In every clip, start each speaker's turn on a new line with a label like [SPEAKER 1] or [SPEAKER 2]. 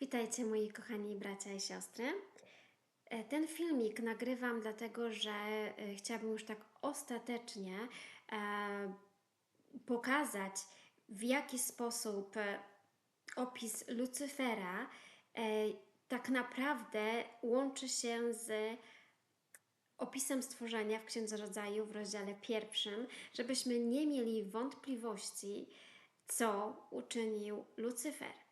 [SPEAKER 1] Witajcie moi kochani bracia i siostry. E, Ten filmik nagrywam dlatego, że e, chciałabym już tak ostatecznie e, pokazać, w jaki sposób opis Lucyfera tak naprawdę łączy się z opisem stworzenia w Księdze Rodzaju w rozdziale pierwszym, żebyśmy nie mieli wątpliwości, co uczynił Lucyfer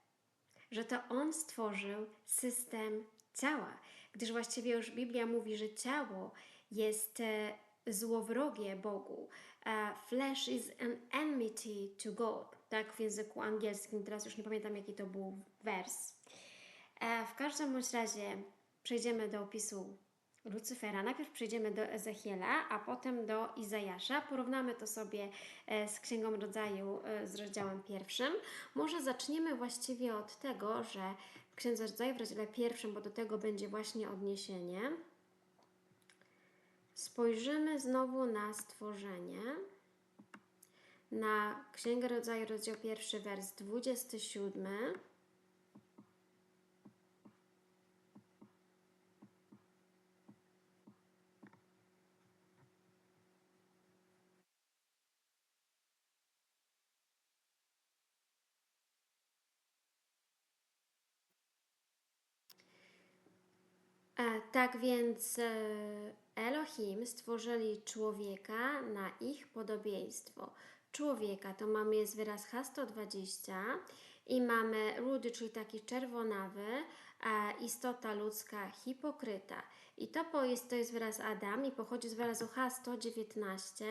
[SPEAKER 1] że to on stworzył system ciała, gdyż właściwie już Biblia mówi, że ciało jest e, złowrogie Bogu. E, Flesh is an enmity to God, tak w języku angielskim, teraz już nie pamiętam jaki to był wers. E, W każdym razie przejdziemy do opisu Lucyfera. Najpierw przejdziemy do Ezechiela, a potem do Izajasza. Porównamy to sobie e, z Księgą Rodzaju e, z rozdziałem pierwszym. Może zaczniemy właściwie od tego, że w Księdze Rodzaju w rozdziale pierwszym, bo do tego będzie właśnie odniesienie, spojrzymy znowu na stworzenie. Na Księgę Rodzaju, rozdział pierwszy, wers 27. tak więc e, Elohim stworzyli człowieka na ich podobieństwo. Człowieka to mamy jest wyraz H120 i mamy rudy, czyli taki czerwonawy, istota ludzka hipokryta. I to jest, to jest wyraz Adam i pochodzi z wyrazu H119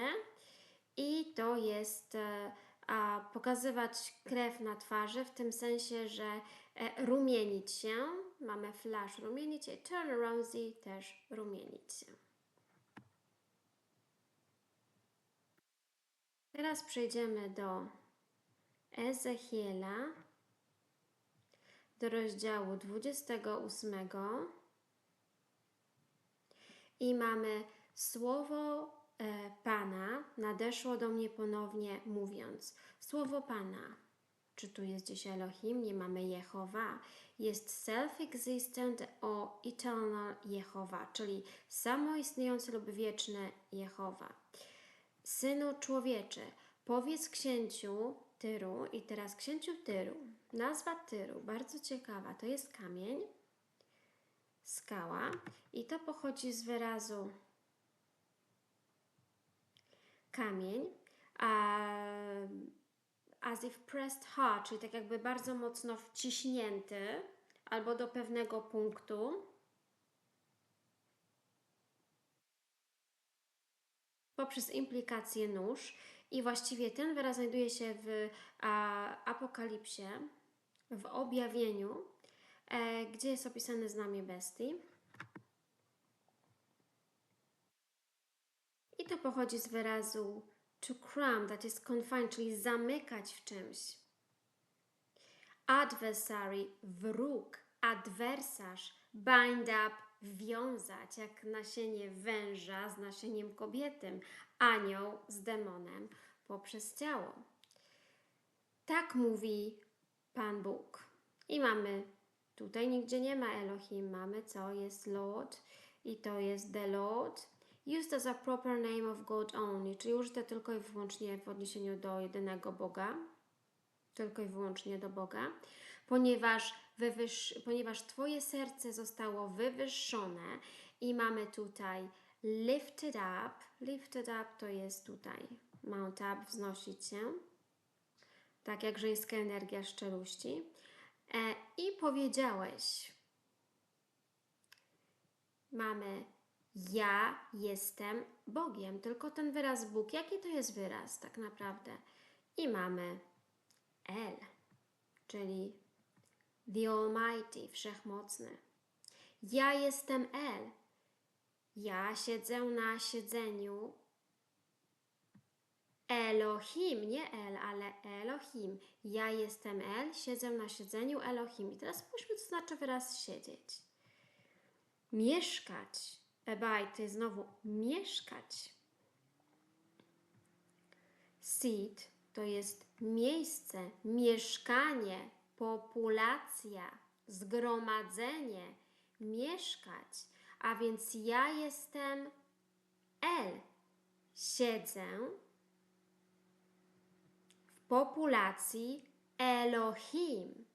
[SPEAKER 1] i to jest e, a, pokazywać krew na twarzy w tym sensie, że e, rumienić się, mamy flash rumienić się, turn rosy też rumienić się. Teraz przejdziemy do Ezechiela, do rozdziału 28 i mamy słowo e, Pana nadeszło do mnie ponownie mówiąc. Słowo Pana. Czy tu jest gdzieś Elohim? Nie mamy Jehowa. Jest self-existent o eternal Jehowa, czyli samoistniejący lub wieczny Jehowa. Synu człowieczy, powiedz księciu Tyru i teraz księciu Tyru. Nazwa Tyru, bardzo ciekawa, to jest kamień, skała i to pochodzi z wyrazu kamień, a as if pressed hard, czyli tak jakby bardzo mocno wciśnięty albo do pewnego punktu. poprzez implikację nóż i właściwie ten wyraz znajduje się w a, Apokalipsie, w objawieniu, e, gdzie jest opisane znamie bestii. I to pochodzi z wyrazu to cram, that is confine, czyli zamykać w czymś. Adversary, wróg, adwersarz, bind up, wiązać, jak nasienie węża z nasieniem kobietym, anioł z demonem poprzez ciało. Tak mówi Pan Bóg. I mamy, tutaj nigdzie nie ma Elohim, mamy co jest Lord i to jest the Lord. Used as a proper name of God only, czyli użyte tylko i wyłącznie w odniesieniu do jedynego Boga. Tylko i wyłącznie do Boga, ponieważ, wywyż, ponieważ Twoje serce zostało wywyższone i mamy tutaj lifted up. Lifted up to jest tutaj. Mount up, wznosić się, tak jak żeńska energia szczerości. E, I powiedziałeś, mamy ja jestem Bogiem, tylko ten wyraz Bóg, jaki to jest wyraz tak naprawdę? I mamy El, czyli The Almighty, Wszechmocny. Ja jestem El. Ja siedzę na siedzeniu Elohim, nie El, ale Elohim. Ja jestem El, siedzę na siedzeniu Elohim. I teraz spójrzmy, co znaczy wyraz siedzieć. Mieszkać. Ebaj, to jest znowu mieszkać. Seat to jest miejsce, mieszkanie, populacja, zgromadzenie, mieszkać. A więc ja jestem El. Siedzę w populacji Elohim.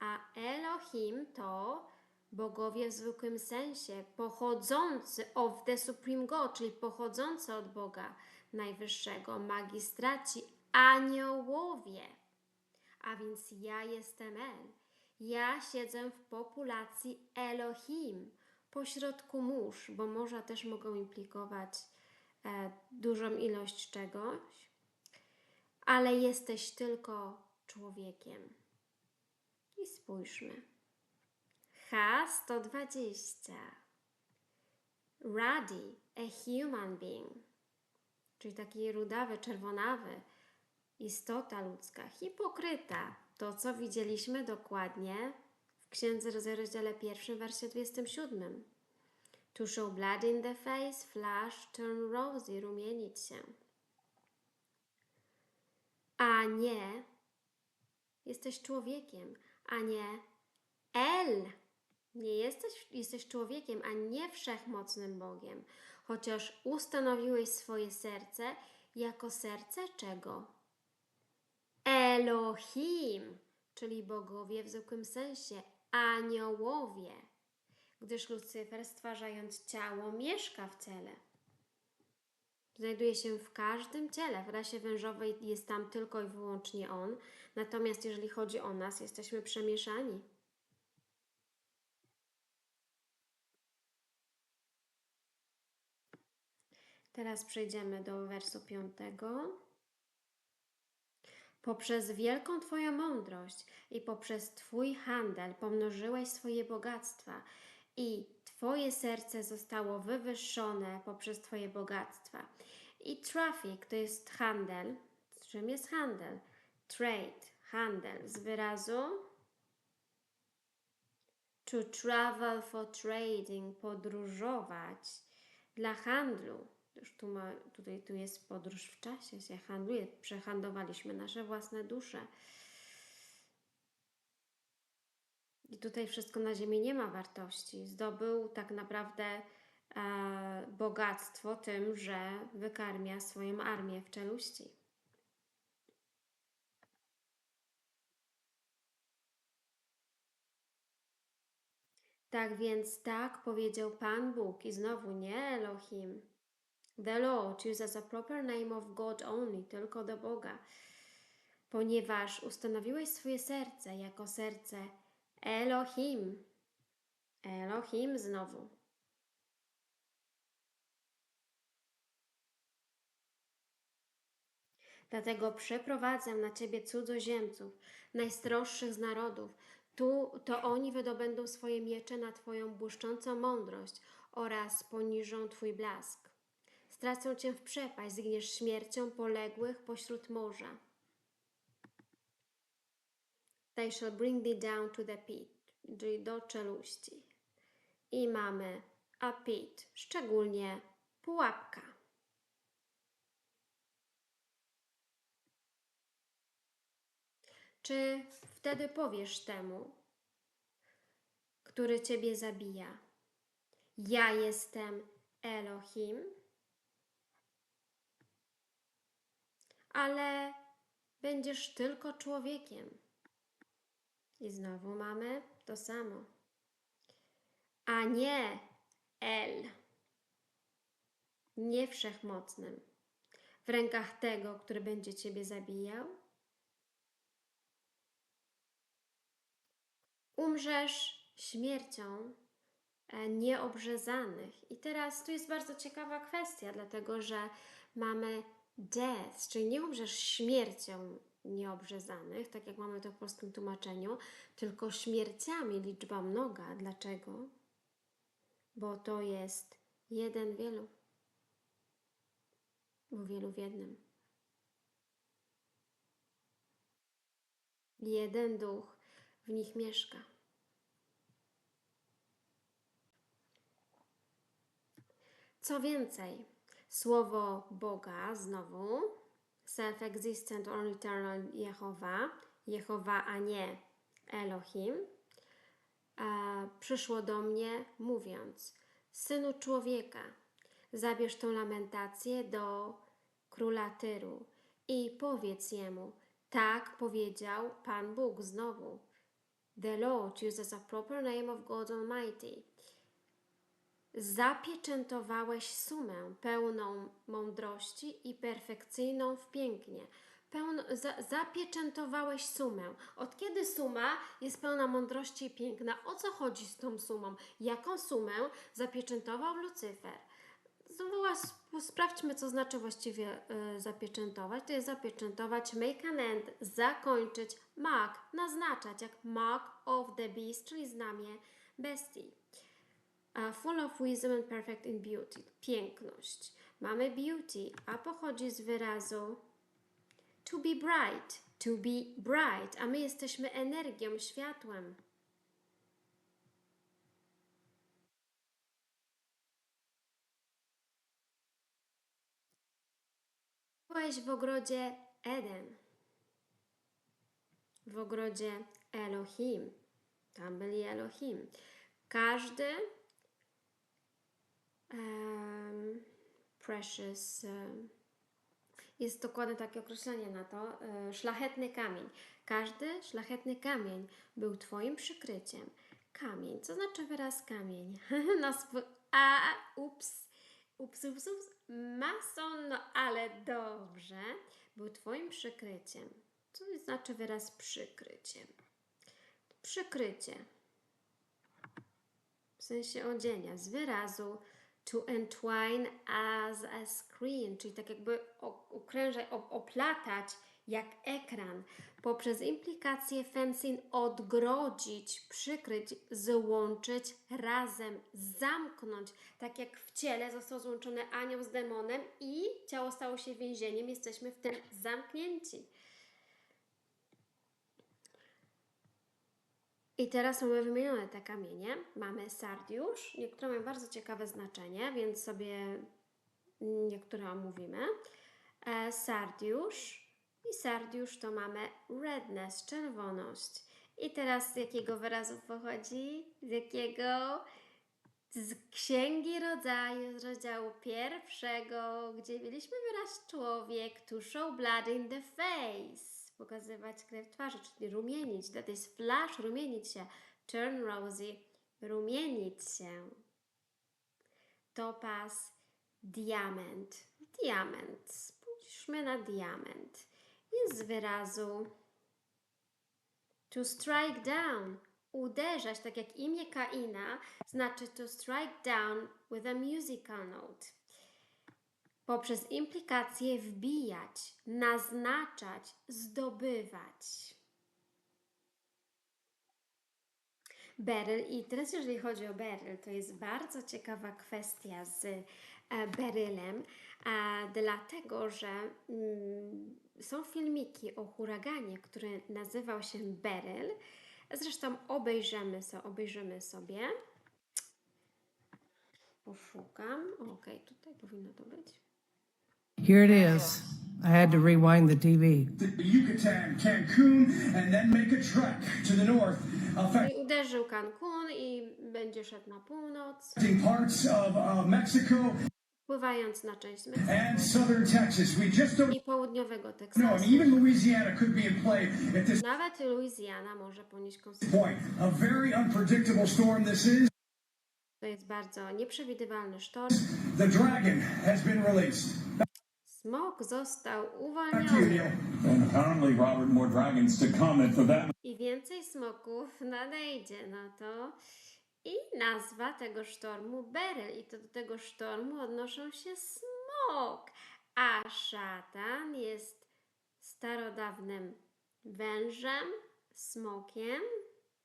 [SPEAKER 1] A Elohim to bogowie w zwykłym sensie, pochodzący of the Supreme God, czyli pochodzący od Boga Najwyższego, magistraci, aniołowie. A więc ja jestem El. Ja siedzę w populacji Elohim, pośrodku mórz, bo morza też mogą implikować e, dużą ilość czegoś, ale jesteś tylko człowiekiem. I spójrzmy. H120. Ruddy, a human being, czyli taki rudawy, czerwonawy, istota ludzka. Hipokryta, to co widzieliśmy dokładnie w księdze w rozdziale pierwszym, wersie 27. To show blood in the face, flash, turn rosy, rumienić się. A nie, jesteś człowiekiem, a nie El. Nie jesteś, jesteś człowiekiem, a nie wszechmocnym Bogiem, chociaż ustanowiłeś swoje serce jako serce czego? Elohim, czyli bogowie w zwykłym sensie, aniołowie, gdyż Lucyfer stwarzając ciało mieszka w ciele. Znajduje się w każdym ciele. W rasie wężowej jest tam tylko i wyłącznie on, natomiast jeżeli chodzi o nas, jesteśmy przemieszani. Teraz przejdziemy do wersu piątego. Poprzez wielką Twoją mądrość i poprzez Twój handel pomnożyłeś swoje bogactwa i Twoje serce zostało wywyższone poprzez Twoje bogactwa. I traffic to jest handel. Czym jest handel? Trade, handel z wyrazu to travel for trading, podróżować dla handlu. Już tu, ma, tutaj tu jest podróż w czasie, się handluje, przehandlowaliśmy nasze własne dusze. I tutaj wszystko na ziemi nie ma wartości. Zdobył tak naprawdę e, bogactwo tym, że wykarmia swoją armię w czeluści. Tak więc tak powiedział Pan Bóg i znowu nie Elohim. The Lord uses a proper name of God only, tylko do Boga, ponieważ ustanowiłeś swoje serce jako serce Elohim. Elohim znowu. Dlatego przeprowadzę na ciebie cudzoziemców, najstroższych z narodów. Tu to oni wydobędą swoje miecze na twoją błyszczącą mądrość oraz poniżą twój blask. Stracą cię w przepaść, zgniesz śmiercią poległych pośród morza. They shall bring thee down to the pit, czyli do czeluści. I mamy a pit, szczególnie pułapka. Czy wtedy powiesz temu, który ciebie zabija? Ja jestem Elohim, ale będziesz tylko człowiekiem. I znowu mamy to samo. A nie El, nie wszechmocnym, w rękach tego, który będzie ciebie zabijał. Umrzesz śmiercią e, nieobrzezanych. I teraz tu jest bardzo ciekawa kwestia, dlatego że mamy death, czyli nie umrzesz śmiercią nieobrzezanych, tak jak mamy to w polskim tłumaczeniu, tylko śmierciami liczba mnoga. Dlaczego? Bo to jest jeden wielu, bo wielu w jednym. Jeden duch w nich mieszka. Co więcej, słowo Boga znowu self-existent or eternal Jehowa, Jehowa, a nie Elohim, przyszło do mnie, mówiąc: Synu człowieka, zabierz tą lamentację do króla Tyru i powiedz jemu: Tak powiedział Pan Bóg znowu. The Lord uses a proper name of God Almighty. Zapieczętowałeś sumę pełną mądrości i perfekcyjną w pięknie. Pełno, za, zapieczętowałeś sumę. Od kiedy suma jest pełna mądrości i piękna? O co chodzi z tą sumą? Jaką sumę zapieczętował Lucyfer? Znowu sprawdźmy, co znaczy właściwie y, zapieczętować. To jest zapieczętować, make an end, zakończyć, mark, naznaczać, jak mark of the beast, czyli znamie bestii. Uh, full of wisdom and perfect in beauty. Piękność. Mamy beauty, a pochodzi z wyrazu to be bright. To be bright, a my jesteśmy energią, światłem. Byłeś w ogrodzie Eden. W ogrodzie Elohim. Tam byli Elohim. Każdy em, precious em, jest dokładnie takie określenie na to, e, szlachetny kamień. Każdy szlachetny kamień był Twoim przykryciem. Kamień, co znaczy wyraz kamień? A, ups, ups, ups, ups, mason, no ale dobrze, był Twoim przykryciem. Co znaczy wyraz przykrycie? Przykrycie, w sensie odzienia, z wyrazu to entwine as a screen, czyli tak jakby ukrężać, oplatać jak ekran, poprzez implikację fencing odgrodzić, przykryć, złączyć razem, zamknąć, tak jak w ciele został złączony anioł z demonem i ciało stało się więzieniem, jesteśmy w tym zamknięci. I teraz mamy wymienione te kamienie. Mamy sardiusz, niektóre mają bardzo ciekawe znaczenie, więc sobie niektóre omówimy. E, sardiusz i sardiusz to mamy redness, czerwoność. I teraz z jakiego wyrazu pochodzi? Z jakiego? Z Księgi Rodzaju, z rozdziału pierwszego, gdzie mieliśmy wyraz człowiek show blood in the face, pokazywać krew twarzy, czyli rumienić, that is flash, rumienić się, turn rosy, rumienić się. Topaz, diament, diament, spójrzmy na diament. Jest z wyrazu to strike down, uderzać, tak jak imię Kaina, znaczy to strike down with a musical note. Poprzez implikację wbijać, naznaczać, zdobywać. Beryl i teraz jeżeli chodzi o beryl, to jest bardzo ciekawa kwestia z e, berylem, dlatego, że mm, są filmiki o huraganie, który nazywał się Beryl. Zresztą obejrzymy, so, obejrzymy sobie. Poszukam. Okej, tutaj powinno to być.
[SPEAKER 2] Here it is. I had to rewind the TV.
[SPEAKER 3] the Yucatan, Cancun, and then make a trek to the north, affecting
[SPEAKER 1] uderzył Cancun i będzie szedł na północ,
[SPEAKER 3] parts of uh, Mexico
[SPEAKER 1] pływając na część Meksyku
[SPEAKER 3] and southern Texas. We just don't
[SPEAKER 1] i południowego
[SPEAKER 3] know. I
[SPEAKER 1] Teksasu.
[SPEAKER 3] mean, even Louisiana could be in play at this
[SPEAKER 1] Nawet Louisiana może ponieść konsekwencje.
[SPEAKER 3] point. A very unpredictable storm this is.
[SPEAKER 1] To jest bardzo nieprzewidywalny sztorm.
[SPEAKER 3] The dragon has been released.
[SPEAKER 1] Smok został uwolniony. I więcej smoków nadejdzie, no to i nazwa tego sztormu Beryl. I to do tego sztormu odnoszą się smok. A szatan jest starodawnym wężem, smokiem,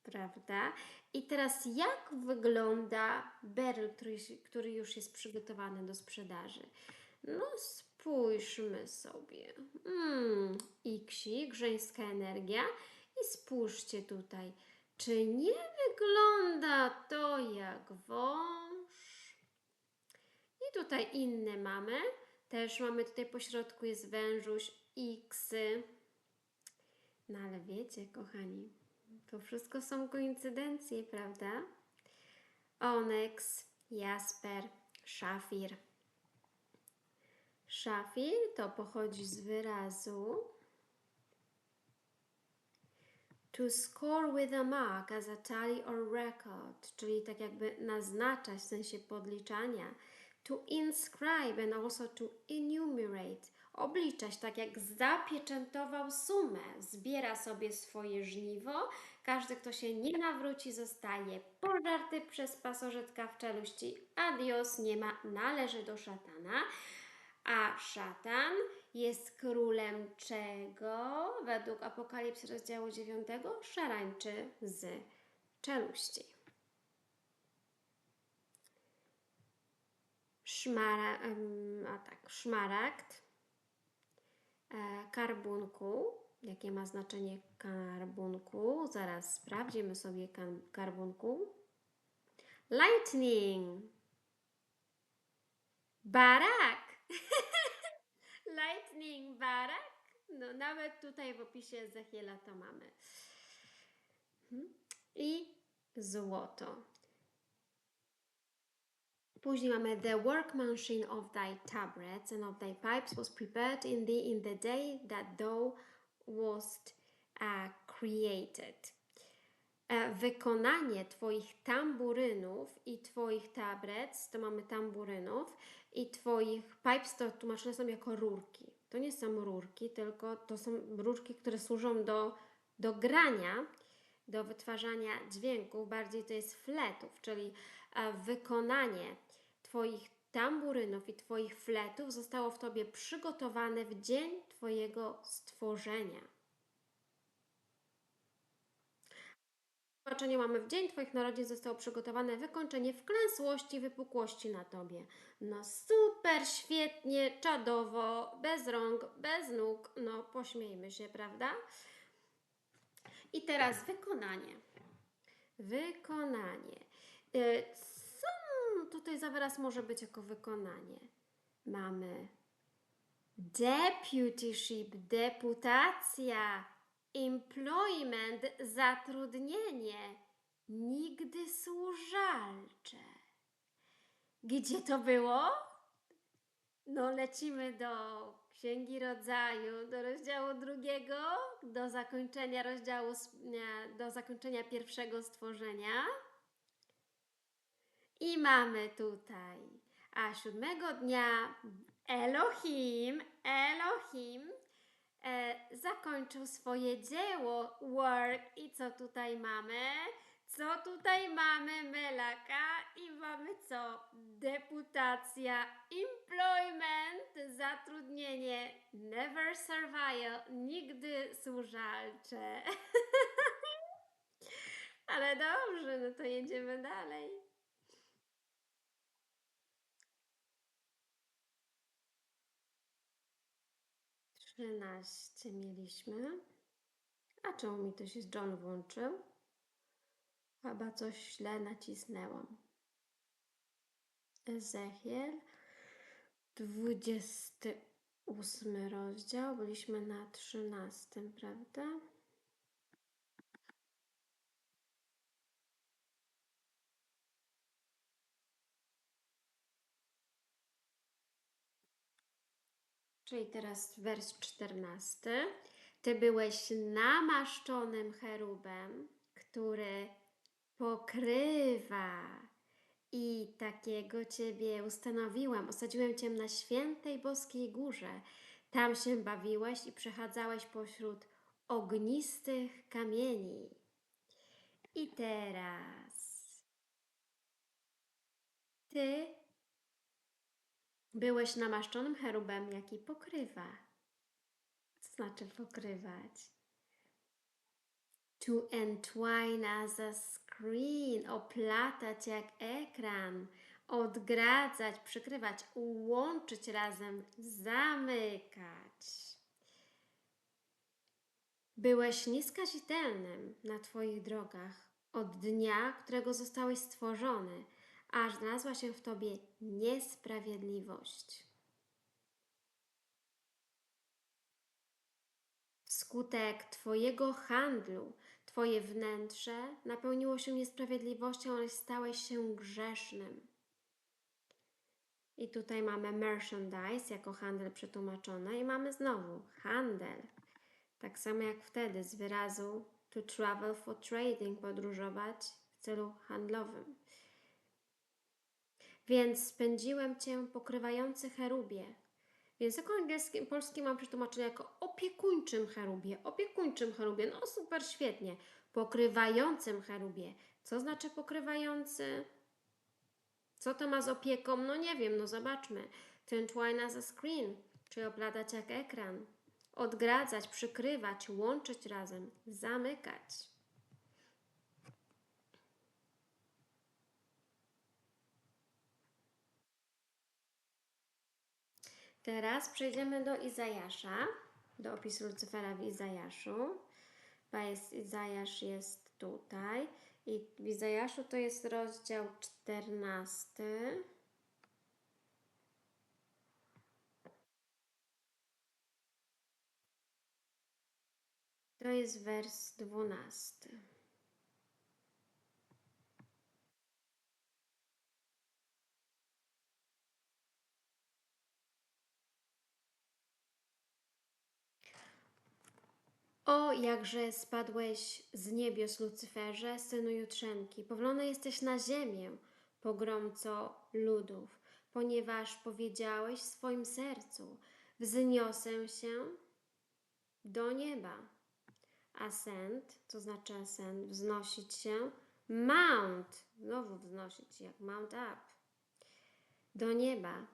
[SPEAKER 1] prawda? I teraz jak wygląda beryl, który, który już jest przygotowany do sprzedaży? No spójrzmy sobie. Mm, iksik, żeńska energia. I spójrzcie tutaj, czy nie wygląda to jak wąż? I tutaj inne mamy. Też mamy tutaj po środku jest wężuś, iksy. No ale wiecie, kochani, To wszystko są koincydencje, prawda? Onyx, jasper, szafir. Szafir to pochodzi z wyrazu to score with a mark as a tally or record, czyli tak jakby naznaczać w sensie podliczania. To inscribe and also to enumerate, obliczać tak jak zapieczętował sumę, zbiera sobie swoje żniwo. Każdy, kto się nie nawróci, zostaje pożarty przez pasożytka w czeluści. Adios, nie ma, należy do szatana. A szatan jest królem czego? Według Apokalipsy rozdziału 9 szarańczy z czeluści. Szmara, a tak, szmaragd, e, karbunku. Jakie ma znaczenie karbunku? Zaraz sprawdzimy sobie karbunku. Lightning. Barak. Lightning barak. No, nawet tutaj w opisie Ezechiela to mamy. Mhm. I złoto. Później mamy the workmanship of thy tabrets and of thy pipes was prepared in thee in the day that thou wast uh, created. E, Wykonanie Twoich tamburynów i Twoich tabrec, to mamy tamburynów, i Twoich pipes to tłumaczone są jako rurki. To nie są rurki, tylko to są rurki, które służą do, do grania, do wytwarzania dźwięków, bardziej to jest fletów, czyli e, wykonanie Twoich tamburynów i Twoich fletów zostało w Tobie przygotowane w dzień Twojego stworzenia. Tłumaczenie mamy w dzień Twoich narodzin zostało przygotowane wykończenie wklęsłości, wypukłości na Tobie. No super, świetnie, czadowo, bez rąk, bez nóg, no pośmiejmy się, prawda? I teraz wykonanie. Wykonanie. Y, Co tutaj za wyraz może być jako wykonanie? Mamy deputyship, deputacja, employment, zatrudnienie, nigdy służalcze. Gdzie to było? No, lecimy do Księgi Rodzaju, do rozdziału drugiego, do zakończenia rozdziału, do zakończenia pierwszego stworzenia. I mamy tutaj, a siódmego dnia Elohim, Elohim e, zakończył swoje dzieło, work. I co tutaj mamy? Co tutaj mamy? Melaka i mamy co? Deputacja, employment, zatrudnienie, never survival, nigdy służalcze. Ale dobrze, no to jedziemy dalej. Trzynaście mieliśmy. A czemu mi to się John włączył? Chyba coś źle nacisnęłam. Ezechiel, 28 rozdział, byliśmy na 13, prawda? Czyli teraz wers 14. Ty byłeś namaszczonym cherubem, który pokrywa. I takiego ciebie ustanowiłam. Osadziłem cię na świętej boskiej górze. Tam się bawiłeś i przechadzałeś pośród ognistych kamieni. I teraz ty byłeś namaszczonym cherubem, jaki pokrywa. Co znaczy pokrywać? To entwine as a screen, oplatać jak ekran, odgradzać, przykrywać, łączyć razem, zamykać. Byłeś nieskazitelnym na Twoich drogach od dnia, którego zostałeś stworzony, aż znalazła się w Tobie niesprawiedliwość. Wskutek Twojego handlu, Twoje wnętrze napełniło się niesprawiedliwością, ale stałeś się grzesznym. I tutaj mamy merchandise jako handel przetłumaczone i mamy znowu handel. Tak samo jak wtedy z wyrazu to travel for trading, podróżować w celu handlowym. Więc spędziłem cię pokrywający cherubie. W języku angielskim, polskim mam przetłumaczenie jako opiekuńczym cherubie. Opiekuńczym cherubie, no super, świetnie. Pokrywającym cherubie. Co znaczy pokrywający? Co to ma z opieką? No nie wiem, no zobaczmy. To entwine as a screen, czyli oplatać jak ekran. Odgradzać, przykrywać, łączyć razem, zamykać. Teraz przejdziemy do Izajasza, do opisu Lucyfera w Izajaszu. Bo jest, Izajasz jest tutaj. I w Izajaszu to jest rozdział 14. To jest wers 12. O, jakże spadłeś z niebios, Lucyferze, synu jutrzenki. Powolony jesteś na ziemię, pogromco ludów, ponieważ powiedziałeś w swoim sercu, wzniosę się do nieba. Ascend, to znaczy ascend, wznosić się. Mount, znowu wznosić się, jak mount up. Do nieba.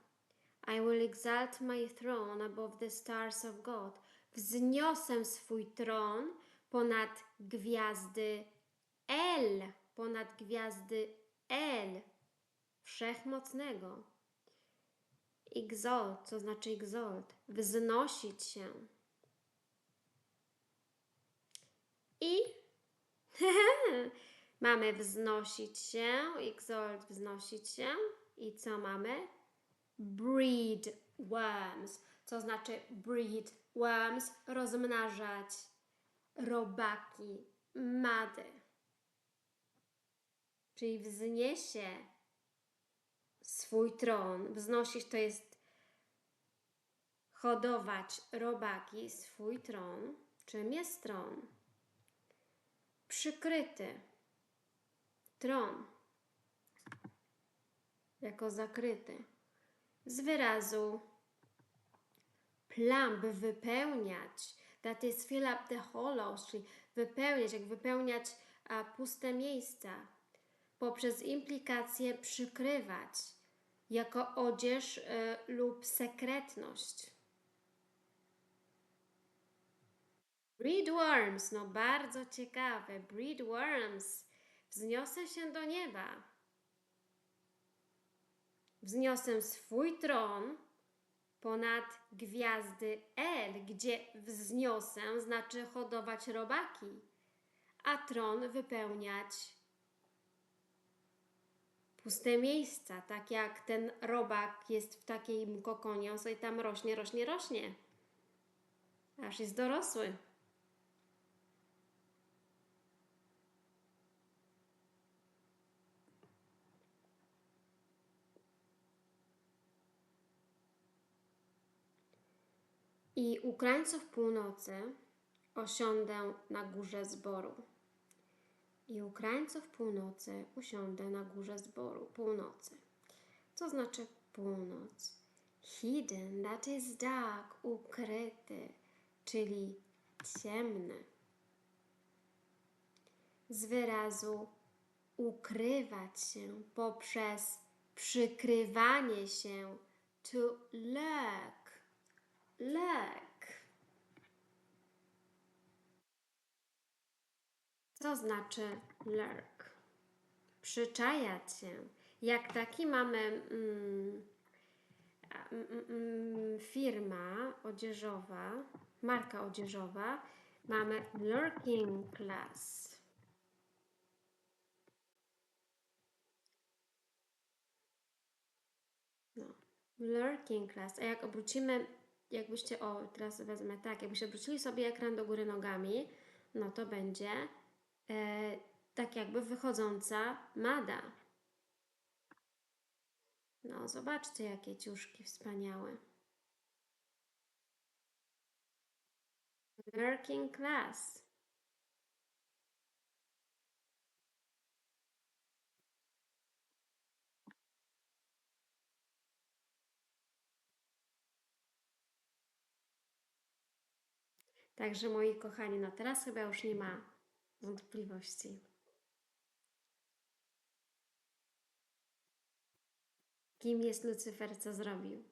[SPEAKER 1] I will exalt my throne above the stars of God. Wzniosę swój tron ponad gwiazdy El, ponad gwiazdy El, wszechmocnego. Exalt, co znaczy exalt, wznosić się. I mamy wznosić się, exalt, wznosić się. I co mamy? breed worms, co znaczy breed worms, rozmnażać robaki, mady. Czyli wzniesie swój tron. Wznosić to jest hodować robaki, swój tron. Czym jest tron? Przykryty. Tron. Jako zakryty z wyrazu plumb, wypełniać, that is fill up the hollows, czyli wypełniać, jak wypełniać a, puste miejsca, poprzez implikację przykrywać, jako odzież y, lub sekretność. Breedworms, no bardzo ciekawe, breedworms, wzniosę się do nieba wzniosę swój tron ponad gwiazdy El, gdzie wzniosę znaczy hodować robaki, a tron wypełniać puste miejsca, tak jak ten robak jest w takim kokonie, on sobie tam rośnie, rośnie, rośnie, aż jest dorosły. I u krańców północy osiądę na górze zboru. I u krańców północy usiądę na górze zboru, północy. Co znaczy północ? Hidden, that is dark, ukryty, czyli ciemny. Z wyrazu ukrywać się poprzez przykrywanie się to lurk lurk. Co znaczy lurk? Przyczajać się. Jak taki mamy mm, a, mm, mm, firma odzieżowa, marka odzieżowa, mamy lurking class. No, lurking class. A jak obrócimy jakbyście, o teraz wezmę tak, jakbyście obrócili sobie ekran do góry nogami, no to będzie e, tak jakby wychodząca Mada. No, zobaczcie, jakie ciuszki wspaniałe. Working class. Także moi kochani, no teraz chyba już nie ma wątpliwości. Kim jest Lucyfer, co zrobił?